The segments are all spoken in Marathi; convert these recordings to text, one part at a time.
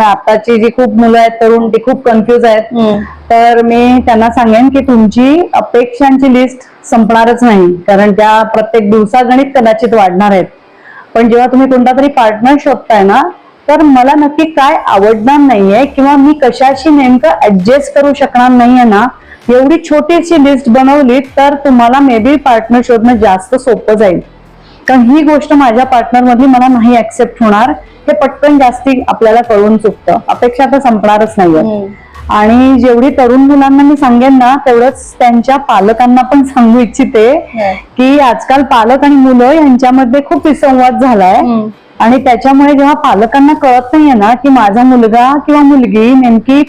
आताची जी खूप मुलं आहेत तरुण ती खूप कन्फ्युज आहेत. तर मी त्यांना सांगेन की तुमची अपेक्षांची लिस्ट संपणारच नाही. कारण त्या प्रत्येक दिवसागणित कदाचित वाढणार आहेत. पण जेव्हा तुम्ही कोणता तरी पार्टनर शोधताय ना तर मला नक्की काय आवडणार नाहीये किंवा मी कशाशी नेमकं ऍडजस्ट करू शकणार नाहीये ना एवढी छोटीशी लिस्ट बनवली तर तुम्हाला मे बी पार्टनर शोधणं जास्त सोपं जाईल. कारण ही गोष्ट माझ्या पार्टनर मधली मला नाही ऍक्सेप्ट होणार हे पटकन जास्ती आपल्याला कळून चुकतं अपेक्षा तर संपणारच नाहीये. आणि जेवढी तरुण मुलांना मी सांगेन ना तेवढंच त्यांच्या पालकांना पण सांगू इच्छिते हं. की आजकाल पालक आणि मुलं यांच्यामध्ये खूप विसंवाद झालाय. आणि त्याच्यामुळे जेव्हा पालकांना कळत नाहीये ना की माझा मुलगा किंवा मुलगी नेमकी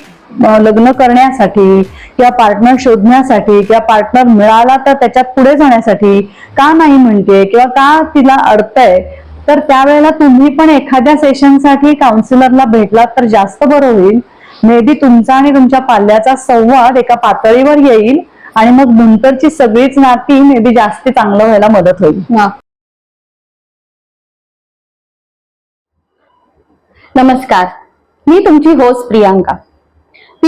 लग्न करण्यासाठी किंवा पार्टनर शोधण्यासाठी किंवा पार्टनर मिळाला तर त्याच्यात पुढे जाण्यासाठी का नाही म्हणते किंवा का तिला अडतंय तर त्यावेळेला तुम्ही पण एखाद्या सेशनसाठी काउन्सिलरला भेटलात तर जास्त बरं होईल. मे बी तुमचा आणि तुमच्या पाल्याचा संवाद एका पातळीवर येईल आणि मग नंतरची सगळीच नाती मे बी जास्त चांगलं व्हायला मदत होईल. नमस्कार. मी तुमची host Priyanka.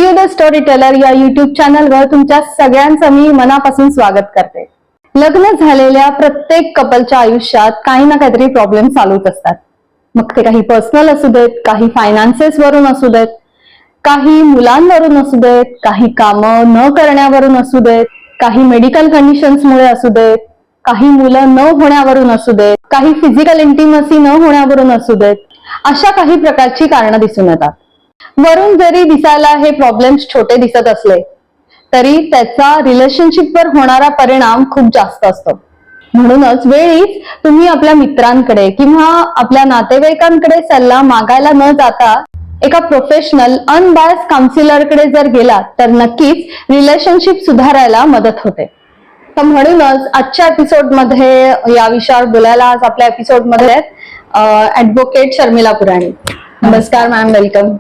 The story teller या युट्यूब चॅनलवर तुमच्या सगळ्यांचं मी मनापासून स्वागत करते. लग्न झालेल्या प्रत्येक कपलच्या आयुष्यात काही ना काहीतरी प्रॉब्लेम चालूच असतात. मग ते काही पर्सनल असू देत काही फायनान्सेस वरून असू देत काही मुलांवरून असू देत काही कामं न करण्यावरून असू देत काही मेडिकल कंडिशन्समुळे असू देत काही मुलं न होण्यावरून असू देत काही फिजिकल इंटिमसी न होण्यावरून असू देत अशा काही प्रकारची कारणं दिसून येतात. वरून जरी दिसायला हे प्रॉब्लेम्स छोटे दिसत असले तरी त्याचा रिलेशनशिपवर होणारा परिणाम खूप जास्त असतो. म्हणूनच वेळीच तुम्ही आपल्या मित्रांकडे किंवा आपल्या नातेवाईकांकडे सल्ला मागायला न जाता एका प्रोफेशनल अनबायस काउन्सिलरकडे जर गेलात तर नक्कीच रिलेशनशिप सुधारायला मदत होते. तर म्हणूनच आजच्या एपिसोडमध्ये या विषयावर बोलायला आज आपल्या एपिसोडमध्ये ऍडव्होकेट शर्मिला पुराणी. नमस्कार मॅम वेलकम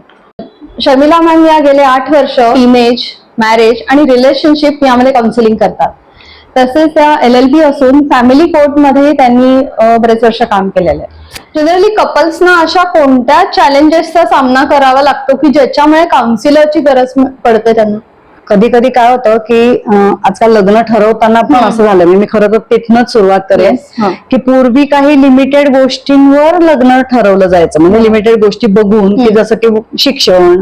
शर्मिला मॅम या गेले आठ वर्ष इमेज मॅरेज आणि रिलेशनशिप यामध्ये काउन्सिलिंग करतात. तसेच त्या एल एल बी असून फॅमिली कोर्टमध्ये त्यांनी बरेच वर्ष काम केलेलं आहे. जनरली कपल्सना अशा कोणत्या चॅलेंजेसचा सामना करावा लागतो की ज्याच्यामुळे काउन्सिलरची गरज पडते त्यांना? कधी कधी काय होतं की आजकाल लग्न ठरवताना पण. असं झालं मी खरं तर तिथनच सुरुवात करेन. की पूर्वी काही लिमिटेड गोष्टींवर लग्न ठरवलं जायचं म्हणजे लिमिटेड गोष्टी बघून की. जसं की शिक्षण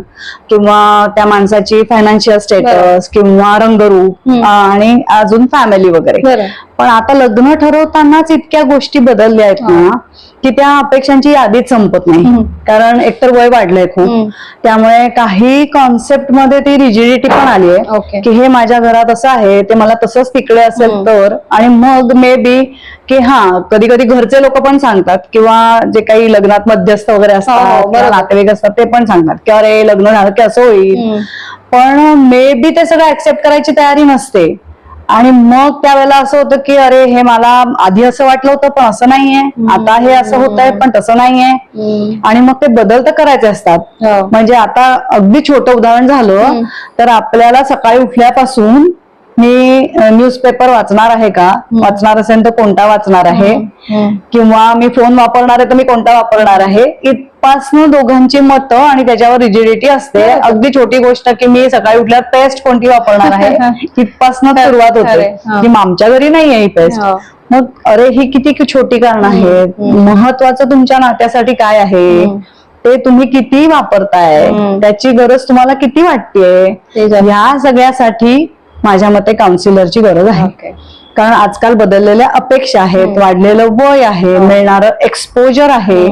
किंवा त्या माणसाची फायनान्शियल स्टेटस किंवा रंगरूप. आणि अजून फॅमिली वगैरे पण आता लग्न ठरवतानाच इतक्या गोष्टी बदलल्या आहेत ना की त्या अपेक्षांची यादीच संपत नाही. कारण एकतर वय वाढलंय खूप. त्यामुळे काही कॉन्सेप्टमध्ये ती रिजिडिटी पण आली. आहे की हे माझ्या घरात असं आहे ते मला तसंच तिकडे असेल. तर आणि मग मे बी की हा कधी कधी घरचे लोक पण सांगतात किंवा जे काही लग्नात मध्यस्थ वगैरे हो, असतात हो. नातेवाईक असतात ते पण सांगतात की अरे लग्न झालं की असं होईल. पण मे बी ते सगळं ऍक्सेप्ट करायची तयारी नसते आणि मग त्यावेळेला असं होतं की अरे हे मला आधी असं वाटलं होतं पण असं नाहीये. आता हे असं होत आहे पण तसं नाहीये. आणि मग ते बदल तर करायचे असतात. हो. म्हणजे आता अगदी छोटं उदाहरण झालं. तर आपल्याला सकाळी उठल्यापासून मी न्यूजपेपर वाचणार आहे का? वाचणार असेल तर कोणता वाचणार आहे. किंवा मी फोन वापरणार आहे तर मी कोणता वापरणार आहे? इथपासनं दोघांची मतं आणि त्याच्यावर रिजिडिटी असते. अगदी छोटी गोष्ट की मी सकाळी उठल्यावर पेस्ट कोणती वापरणार आहे इथपासनं सुरुवात होते. की आमच्या घरी नाहीये ही पेस्ट हो. मग अरे ही किती छोटी कारण आहेत महत्वाचं तुमच्या नात्यासाठी काय आहे. ते तुम्ही किती वापरताय. त्याची गरज तुम्हाला किती ते वाटतेय जर- या सगळ्यासाठी माझ्या मते काउन्सिलरची गरज आहे. कारण आजकाल बदललेल्या अपेक्षा आहेत वाढलेलं वय आहे मिळणारं एक्सपोजर आहे.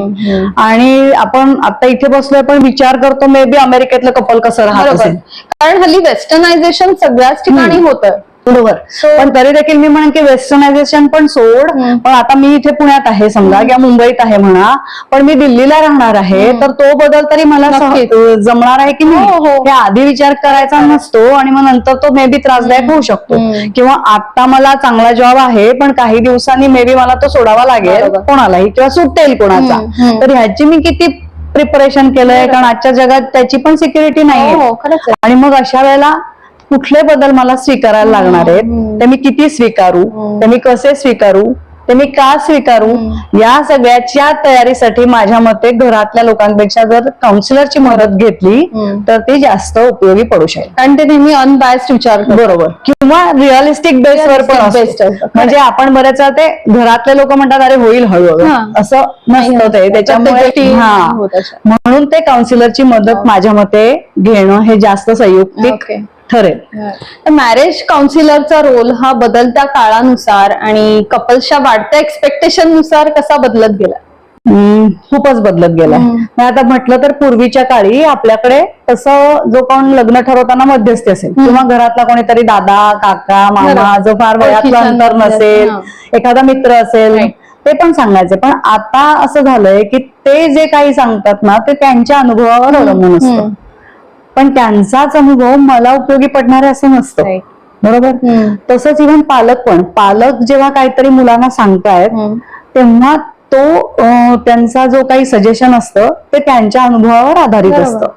आणि आपण आता इथे बसलोय पण विचार करतो मे बी अमेरिकेतलं कपल कसं राहत असेल. कारण हल्ली वेस्टर्नायझेशन सगळ्याच ठिकाणी होतं. बरोबर. पण तरी देखील मी म्हणेन की वेस्टर्नायझेशन पण सोड. पण आता मी इथे पुण्यात आहे समजा किंवा मुंबईत आहे म्हणा. पण मी दिल्लीला राहणार आहे तर तो बदल तरी मला जमणार आहे की नाही? हो, हो. आधी विचार करायचा नसतो आणि मग नंतर तो मे बी त्रासदायक होऊ शकतो. किंवा आता मला चांगला जॉब आहे पण काही दिवसांनी मे बी मला तो सोडावा लागेल. कोणालाही किंवा सुटेल कोणाचा. तर ह्याची मी किती प्रिपरेशन केलंय? कारण आजच्या जगात त्याची पण सिक्युरिटी नाही हो. आणि मग अशा वेळेला कुठले बदल मला स्वीकारायला लागणार आहेत. ते मी किती स्वीकारू. ते मी कसे स्वीकारू ते मी का स्वीकारू या सगळ्याच्या तयारीसाठी माझ्या मते घरातल्या लोकांपेक्षा जर काउन्सिलरची मदत घेतली. तर ती जास्त उपयोगी पडू शकेल कारण ते नेहमी अनबायस्ड विचार. बरोबर किंवा रिअलिस्टिक बेसवर पण. म्हणजे आपण बरेच ते घरातले लोक म्हणतात अरे होईल हळूहळू. असं नसतं ते त्याच्यामुळे हा. म्हणून ते काउन्सिलरची मदत माझ्या मते घेणं हे जास्त संयुक्तिक. ठरेल मॅरेज काउन्सिलरचा रोल हा बदलत्या काळानुसार आणि कपल्सच्या वाढत्या एक्सपेक्टेशननुसार कसा बदलत गेला? खूपच बदलत गेलाय आता म्हटलं तर पूर्वीच्या काळी आपल्याकडे तसं जो कोण लग्न ठरवताना मध्यस्थी असेल किंवा घरातला कोणीतरी दादा काका मामा. जो फार वयातलं अंतर नसेल. एखादा मित्र असेल. ते पण सांगायचे. पण आता असं झालंय की ते जे काही सांगतात ना ते त्यांच्या अनुभवावर अवलंबून असतं. पण त्यांचाच अनुभव मला उपयोगी पडणार आहे असं नसतं Right. बरोबर. तसंच इव्हन पालक पण पालक जेव्हा काहीतरी मुलांना सांगतायत. तेव्हा तो त्यांचा जो काही सजेशन असतं ते त्यांच्या अनुभवावर आधारित. असतं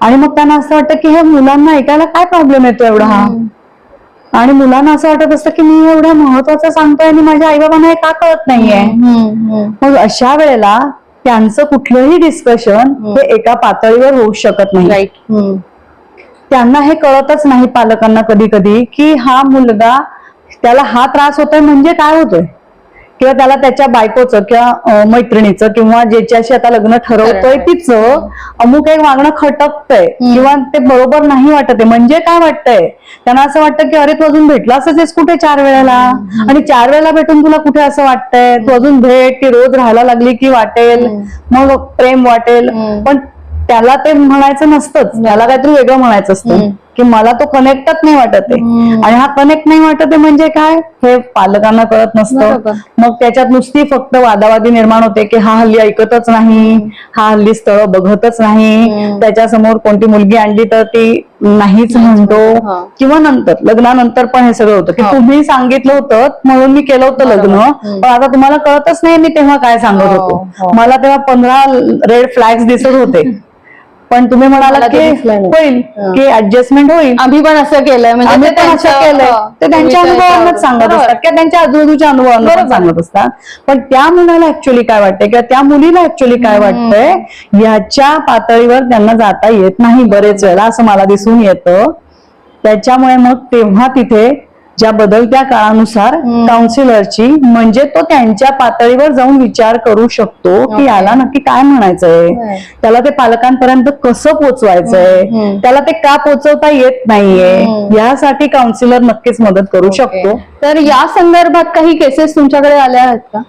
आणि मग त्यांना असं वाटतं की हे मुलांना ऐकायला काय प्रॉब्लेम येतो एवढा हा आणि मुलांना असं वाटत असतं की मी एवढं महत्वाचं सांगतोय आणि माझ्या आई बाबांना हे का कळत नाहीये. मग अशा वेळेला त्यांचं कुठलंही डिस्कशन हे. एका पातळीवर होऊ शकत नाही. हम्म. त्यांना हे कळतच नाही पालकांना कधी कधी की हा मुलगा त्याला हा त्रास होतोय म्हणजे काय होतोय? किंवा त्याला त्याच्या बायकोचं किंवा मैत्रिणीचं किंवा ज्याच्याशी आता लग्न ठरवतोय. तिचं अमुक एक वागणं खटकतंय. किंवा ते बरोबर नाही वाटत म्हणजे काय वाटतंय? त्यांना असं वाटतं की अरे तू अजून भेटला असंच कुठे चार वेळेला? आणि चार वेळेला भेटून तुला कुठे असं वाटतंय? तू अजून भेट की रोज राहायला लागली की वाटेल? मग प्रेम वाटेल. पण त्याला ते म्हणायचं नसतंच. त्याला काहीतरी वेगळं म्हणायचं असतं. की मला तो कनेक्टच नाही वाटत आहे. आणि हा कनेक्ट नाही वाटत आहे म्हणजे काय हे पालकांना कळत नसतं. मग त्याच्यात नुसती फक्त वादावादी निर्माण होते की हा हल्ली ऐकतच नाही हा हल्ली स्थळ बघतच नाही. त्याच्यासमोर कोणती मुलगी आणली तर ती नाहीच म्हणतो. किंवा नंतर लग्नानंतर पण हे सगळं होतं की. तुम्ही सांगितलं होतं म्हणून मी केलं होतं लग्न. पण आता तुम्हाला कळतच नाही मी तेव्हा काय सांगत हो, होतो हो. मला तेव्हा पंधरा रेड फ्लॅग्स दिसत होते पण तुम्ही म्हणाला की. होईल. की ऍडजस्टमेंट होईल आम्ही पण असं केलंय म्हणजे असं त्यांच्या- केलंय ते त्यांच्या अनुभवांनाच. सांगत. असतात किंवा त्यांच्या आजूबाजूच्या अनुभवांना. सांगत असतात पण त्या मुलाला ऍक्च्युली काय वाटतंय किंवा त्या मुलीला ऍक्च्युली काय वाटतंय याच्या पातळीवर त्यांना जाता येत नाही बरेच वेळेला असं मला दिसून येतं त्याच्यामुळे मग तेव्हा तिथे ज्या बदलत्या काळानुसार काउन्सिलरची म्हणजे तो त्यांच्या पातळीवर जाऊन विचार करू शकतो की. याला नक्की काय म्हणायचंय. त्याला ते पालकांपर्यंत कसं पोचवायचंय. त्याला ते का पोचवता येत नाहीये. यासाठी काउन्सिलर नक्कीच मदत करू शकतो तर या संदर्भात काही केसेस तुमच्याकडे आल्या आहेत का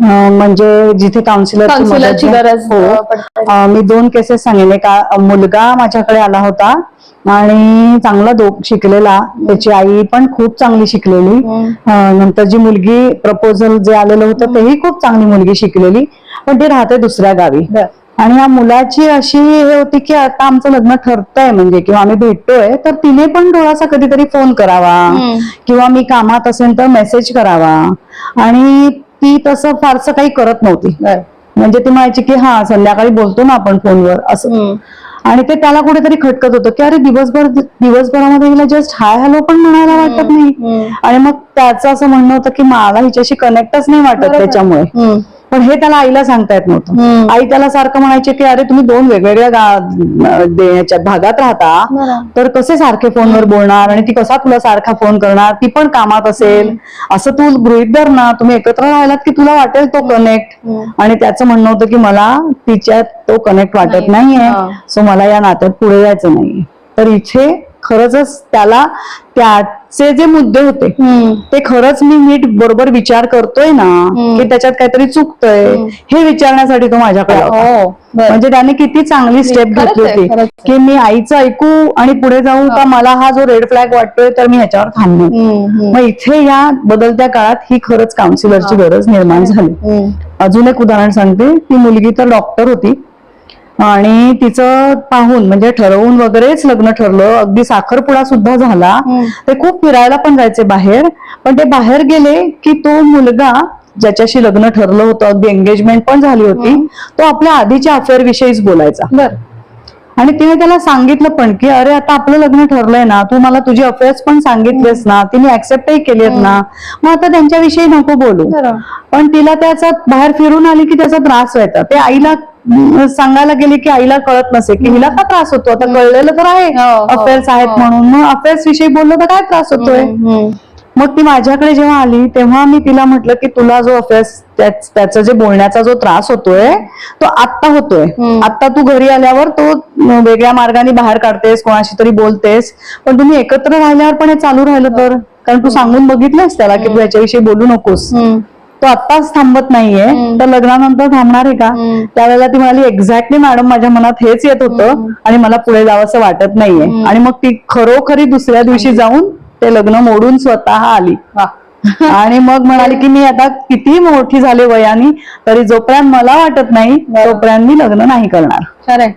म्हणजे जिथे काउन्सिलर काउन्सिलरची गरज हो. मी दोन केसेस सांगेन. एक अं, मुलगा माझ्याकडे आला होता आणि चांगला दो शिकलेला. त्याची आई पण खूप चांगली शिकलेली. अं, नंतर जी मुलगी प्रपोजल जे आलेलं होतं तेही खूप चांगली मुलगी शिकलेली. पण ती राहते दुसऱ्या गावी. आणि या मुलाची अशी हे होती की आता आमचं लग्न ठरतंय म्हणजे किंवा आम्ही भेटतोय तर तिने पण थोडासा कधीतरी फोन करावा. किंवा मी कामात असेल तर मेसेज करावा. आणि ती तसं फारसं काही करत नव्हती. म्हणजे ती म्हणायची की हा संध्याकाळी बोलतो ना आपण फोनवर असं. आणि ते त्याला कुठेतरी खटकत होतं की अरे दिवसभर दिवसभरामध्ये हिला जस्ट हाय हॅलो पण म्हणायला वाटत नाही. आणि मग त्याचं असं म्हणणं होतं की मला हिच्याशी कनेक्टच नाही वाटत. त्याच्यामुळे. पण हे त्याला आईला सांगता येत नव्हतं. आई त्याला सारखं म्हणायची की अरे तुम्ही दोन वेगवेगळ्या भागात राहता. तर कसे सारखे फोनवर बोलणार आणि ती कसा तुला सारखा फोन करणार ती पण कामात असेल असं तू गृहित धर ना तुम्ही एकत्र राहिलात की तुला वाटेल तो कनेक्ट. आणि त्याचं म्हणणं होतं की मला तिच्यात तो कनेक्ट वाटत नाही. नाहीये. सो मला या नात्यात पुढे जायचं नाही तर इथे खरंच त्याला त्याचे जे मुद्दे होते. ते खरंच मी नीट बरोबर विचार करतोय ना की त्याच्यात काहीतरी चुकतंय हे विचारण्यासाठी तो माझ्याकडे. हो. म्हणजे त्याने किती चांगली स्टेप घेतली होती की मी आईचं ऐकू आणि पुढे जाऊ का मला हा जो रेड फ्लॅग वाटतोय तर मी ह्याच्यावर थांबू हम्म. हम्म. मग इथे या बदलत्या काळात ही खरंच काउन्सिलरची गरज निर्माण झाली. अजून एक उदाहरण सांगते ती मुलगी तर डॉक्टर होती आणि तिचं पाहून म्हणजे ठरवून वगैरेच लग्न ठरलं. अगदी साखरपुडा सुद्धा झाला. ते खूप फिरायला पण जायचे बाहेर. पण ते बाहेर गेले की तो मुलगा ज्याच्याशी लग्न ठरलं होतं अगदी एंगेजमेंट पण झाली होती तो आपल्या आधीच्या अफेअर विषयीच बोलायचा. बर. आणि तिने त्याला सांगितलं पण की अरे आता आपलं लग्न ठरलंय ना तू मला तुझी अफेअर्स पण सांगितलेस ना तिने ऍक्सेप्टही केलेत ना मग आता त्यांच्याविषयी नको बोलू. पण तिला त्याचा बाहेर फिरून आली की त्याचा त्रास व्हायचा. ते आईला सांगायला गेले की आईला कळत नसे की हिला का त्रास होतो? आता कळलेलं तर आहे हो, हो, अफेअर्स आहेत हो. म्हणून. मग अफेअर्स विषयी बोललो तर काय त्रास होतोय. मग ती माझ्याकडे जेव्हा आली तेव्हा मी तिला म्हटलं की तुला जो अफेअर्स त्याचा जे बोलण्याचा जो त्रास होतोय तो आत्ता होतोय. हम्म. आता तू घरी आल्यावर तो वेगळ्या मार्गाने बाहेर काढतेस कोणाशी तरी बोलतेस. पण तुम्ही एकत्र राहिल्यावर पण हे चालू राहिलं तर? कारण तू सांगून बघितलंस त्याला की तू याच्याविषयी बोलू नकोस. तो आत्ताच थांबत नाहीये. तर लग्नानंतर थांबणार आहे का. त्यावेळेला ती म्हणाली एक्झॅक्टली मॅडम माझ्या मनात हेच येत होतं आणि मला पुढे जावंसं वाटत नाहीये. आणि मग ती खरोखरी दुसऱ्या दिवशी जाऊन ते लग्न मोडून स्वतः आली. आणि मग म्हणाली की मी आता किती मोठी झाले वयानी तरी जोपर्यंत मला वाटत नाही तोपर्यंत मी लग्न नाही करणार खरंय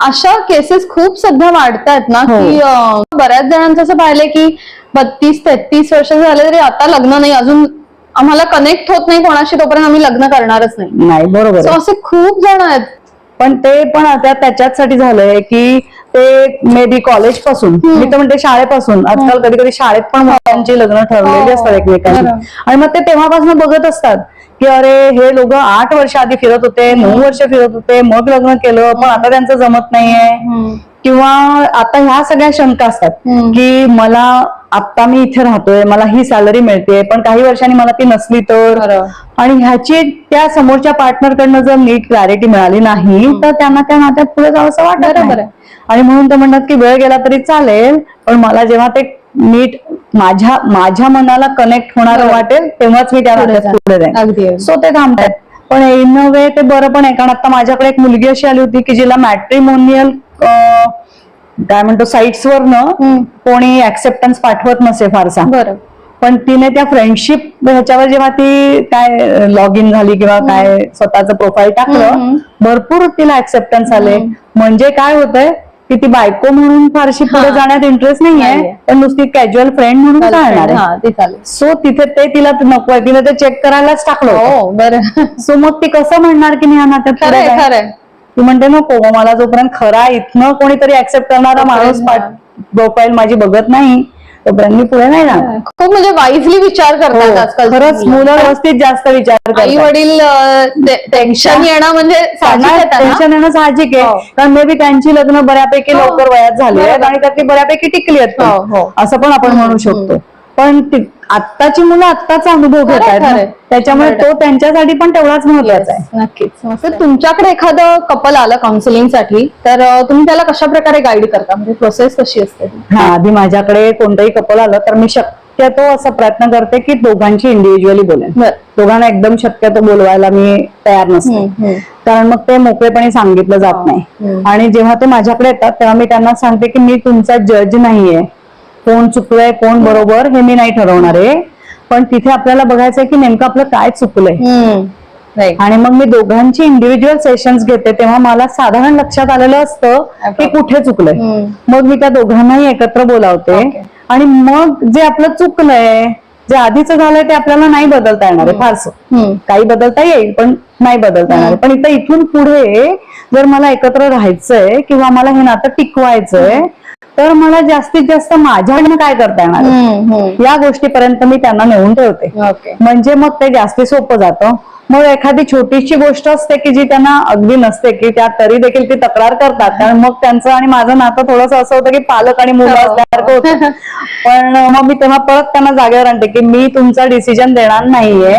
अशा केसेस खूप सध्या वाढतायत ना हो. की बऱ्याच जणांचं असं पाहिलंय की बत्तीस तेहतीस वर्ष झाले तरी आता लग्न नाही अजून आम्हाला कनेक्ट होत नाही कोणाशी तोपर्यंत आम्ही लग्न करणारच नाही नाही बरोबर. असे खूप जण आहेत पण ते पण आता त्याच्याचसाठी झालंय की ते मे बी कॉलेजपासून मी तर म्हणते शाळेपासून. आजकाल कधी कधी शाळेत पण मुलांची लग्न ठरलेली हो. असतात एकमेकांची. आणि मग ते तेव्हापासून बघत असतात. की अरे हे लोक आठ वर्ष आधी फिरत होते नऊ वर्ष फिरत होते मग लग्न केलं पण आता त्यांचं जमत नाहीये किंवा आता ह्या सगळ्या शंका असतात. की मला आता मी इथे राहतोय मला ही सॅलरी मिळते पण काही वर्षांनी मला ती नसली तर. आणि ह्याची त्या समोरच्या पार्टनर कडनं जर नीट क्लॅरिटी मिळाली नाही तर त्यांना त्या नात्यात पुढे जावं असं वाटत बरोबर. आणि म्हणून ते म्हणतात की वेळ गेला तरी चालेल पण मला जेव्हा ते नीट माझ्या माझ्या मनाला कनेक्ट होणार. वाटेल तेव्हाच मी त्या नात्यात. पुढे जाईन. सो ते थांबतात पण इन वे ते बरं पण आहे कारण आता माझ्याकडे एक मुलगी अशी आली होती की जिला मॅट्रिमोनियल काय म्हणतो साईट्स वरनं हम्म. कोणी ऍक्सेप्टन्स पाठवत नसे फारसा बरं पण तिने त्या फ्रेंडशिप ह्याच्यावर जेव्हा ती काय लॉग इन झाली किंवा काय स्वतःचं प्रोफाईल टाकलं. भरपूर तिला ऍक्सेप्टन्स आले. म्हणजे काय होतंय की ती बायको म्हणून फारशी पुढे. जाण्यात इंटरेस्ट नाहीये. पण नुसती कॅज्युअल फ्रेंड म्हणून चालणार हा सो तिथे ते तिला नको आहे तिने ते चेक करायलाच टाकलं. हो बरं सो मग ती कसं म्हणणार की मी ह्या नात्यात ती म्हणते नको मग मला जोपर्यंत खरा इथनं कोणीतरी ऍक्सेप्ट करणारा माणूस प्रोफाईल माझी बघत नाही तोपर्यंत मी पुढे नाही जाणार खूप म्हणजे वाईजली विचार करतात हो, आजकाल खरंच मुलं व्यवस्थित जास्त विचार आई करतात वडील टेन्शन येणं म्हणजे साहजिक आहे त्यांना. टेन्शन येणं साहजिक हो. आहे कारण मे बी त्यांची लग्न बऱ्यापैकी हो. लवकर वयात झाली आहेत बरोबर. आणि त्यातली बऱ्यापैकी टिकली आहेत हो, पण. हो. असं पण आपण म्हणू शकतो पण आत्ताची मुलं आत्ताचा अनुभव घेत आहेत. त्याच्यामुळे तो त्यांच्यासाठी पण तेवढाच महत्त्वाचा आहे नक्कीच तर तुमच्याकडे एखादं कपल आलं काउन्सिलिंगसाठी तर तुम्ही त्याला कशा प्रकारे गाईड करता म्हणजे प्रोसेस कशी असते? हा आधी माझ्याकडे कोणतंही कपल आलं तर मी शक्यतो असा प्रयत्न करते की दोघांची इंडिव्हिज्युअली बोलेन बरं. दोघांना एकदम शक्यतो बोलवायला मी तयार नसते. कारण मग ते मोकळेपणे सांगितलं हो. जात नाही. आणि जेव्हा ते माझ्याकडे येतात तेव्हा मी त्यांना सांगते की मी तुमचा जज नाहीये कोण चुकलंय कोण बरोबर हे मी नाही ठरवणार आहे पण तिथे आपल्याला बघायचंय की नेमकं आपलं काय चुकलंय. आणि मग मी दोघांची इंडिव्हिज्युअल सेशन्स घेते तेव्हा मला साधारण लक्षात आलेलं असतं की कुठे चुकलंय. मग मी त्या दोघांनाही एकत्र बोलावते. आणि मग जे आपलं चुकलंय जे आधीच झालंय ते आपल्याला नाही बदलता येणार आहे फारसं. काही बदलता येईल पण नाही बदलता येणार. पण इथं इथून पुढे जर मला एकत्र राहायचंय किंवा मला हे नातं टिकवायचंय तर मला जास्तीत जास्त माझ्याकडनं काय करता येणार. या गोष्टीपर्यंत मी त्यांना नेऊन ठेवते म्हणजे मग ते जास्ती सोपं जातं मग एखादी छोटीशी गोष्ट असते की जी त्यांना अगदी नसते की त्या तरी देखील ती तक्रार करतात कारण मग त्यांचं आणि माझं नातं थोडंसं असं होतं की पालक आणि मुलं हो. असल्यासारखं होतं पण मग मी तेव्हा परत त्यांना जागेवर आणते की मी तुमचा डिसिजन देणार नाहीये.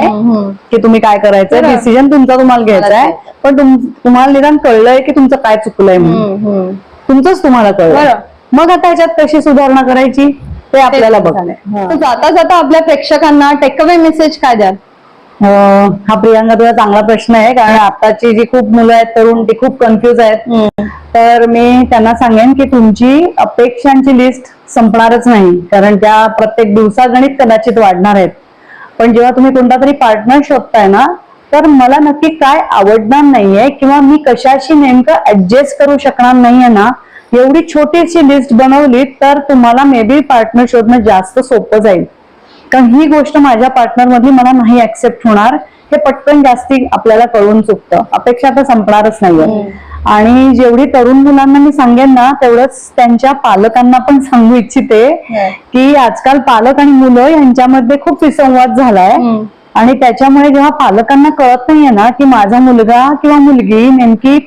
की तुम्ही काय करायचंय. डिसिजन तुमचा तुम्हाला घ्यायचा आहे पण तुम- तुम्हाला निदान कळलंय की तुमचं काय चुकलंय म्हणून. तुमचंच तुम्हाला कळलं. मग आता याच्यात कशी सुधारणा करायची ते आपल्याला बघायला जाता जाता आपल्या प्रेक्षकांना टेकअवे मेसेज काय द्याल? हा प्रियांका तुझा चांगला प्रश्न आहे कारण आताची जी खूप मुलं आहेत तरुण ती खूप कन्फ्युज आहेत. तर मी त्यांना सांगेन की तुमची अपेक्षांची लिस्ट संपणारच नाही कारण त्या प्रत्येक दिवसागणित कदाचित वाढणार आहेत. पण जेव्हा तुम्ही कोणता तरी पार्टनर शोधताय ना तर मला नक्की काय आवडणार नाहीये किंवा मी कशाशी नेमकं ऍडजस्ट करू शकणार नाहीये ना एवढी छोटीशी लिस्ट बनवली तर तुम्हाला मे बी पार्टनर शोधणं जास्त सोपं जाईल. कारण ही गोष्ट माझ्या पार्टनर मधली मला नाही ऍक्सेप्ट होणार. हे पटकन जास्ती आपल्याला कळून चुकतं. अपेक्षा तर संपणारच नाहीये. आणि जेवढी तरुण मुलांना मी सांगेन ना तेवढंच त्यांच्या पालकांना पण सांगू इच्छिते की आजकाल पालक आणि मुलं यांच्यामध्ये खूप विसंवाद झालाय. हम्म. आणि त्याच्यामुळे जेव्हा पालकांना कळत नाहीये ना की माझा मुलगा किंवा मुलगी नेमकी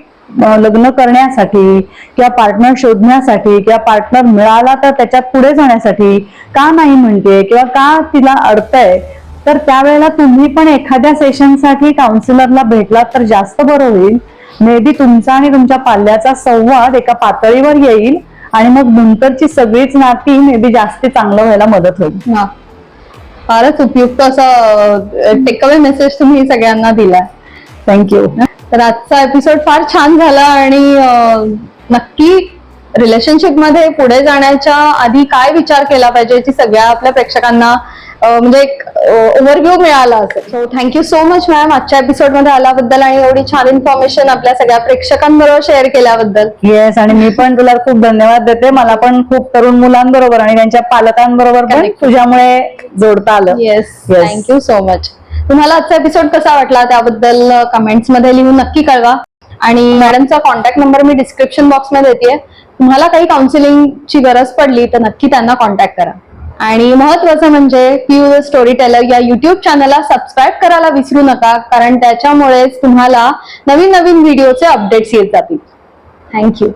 लग्न करण्यासाठी किंवा पार्टनर शोधण्यासाठी किंवा पार्टनर मिळाला तर त्याच्यात पुढे जाण्यासाठी का नाही म्हणते किंवा का तिला अडतंय? तर त्यावेळेला तुम्ही पण एखाद्या सेशनसाठी काउन्सिलरला भेटलात तर जास्त बरं होईल. मे बी तुमचा आणि तुमच्या पाल्याचा संवाद एका पातळीवर येईल आणि मग नंतरची सगळीच नाती मे बी जास्त चांगलं व्हायला मदत होईल. फारच उपयुक्त असं टेकअवे मेसेज तुम्ही सगळ्यांना दिलाय. थँक्यू तर आजचा एपिसोड फार छान झाला आणि नक्की रिलेशनशिपमध्ये पुढे जाण्याच्या आधी काय विचार केला पाहिजे याची सगळ्या आपल्या प्रेक्षकांना म्हणजे एक ओव्हरव्ह्यू मिळाला असेल. So thank you so much ma'am आजच्या एपिसोडमध्ये आल्याबद्दल आणि एवढी छान इन्फॉर्मेशन आपल्या सगळ्या प्रेक्षकांबरोबर शेअर केल्याबद्दल. येस आणि मी पण तुला खूप धन्यवाद देते. मला पण खूप तरुण मुलांबरोबर आणि त्यांच्या पालकांबरोबर. तुझ्यामुळे जोडता आलं. येस. थँक्यू सो मच तुम्हाला आजचा एपिसोड कसा वाटला त्याबद्दल कमेंट्समध्ये लिहून नक्की कळवा. आणि मॅडमचा कॉन्टॅक्ट नंबर मी डिस्क्रिप्शन बॉक्समध्ये देते तुम्हाला काही काउन्सिलिंगची गरज पडली तर नक्की त्यांना कॉन्टॅक्ट करा. आणि महत्वाचं म्हणजे पीयू द स्टोरी टेलर या युट्यूब चॅनलला सबस्क्राईब करायला विसरू नका कारण त्याच्यामुळेच तुम्हाला नवीन नवीन व्हिडिओचे अपडेट्स येत जातील. थँक्यू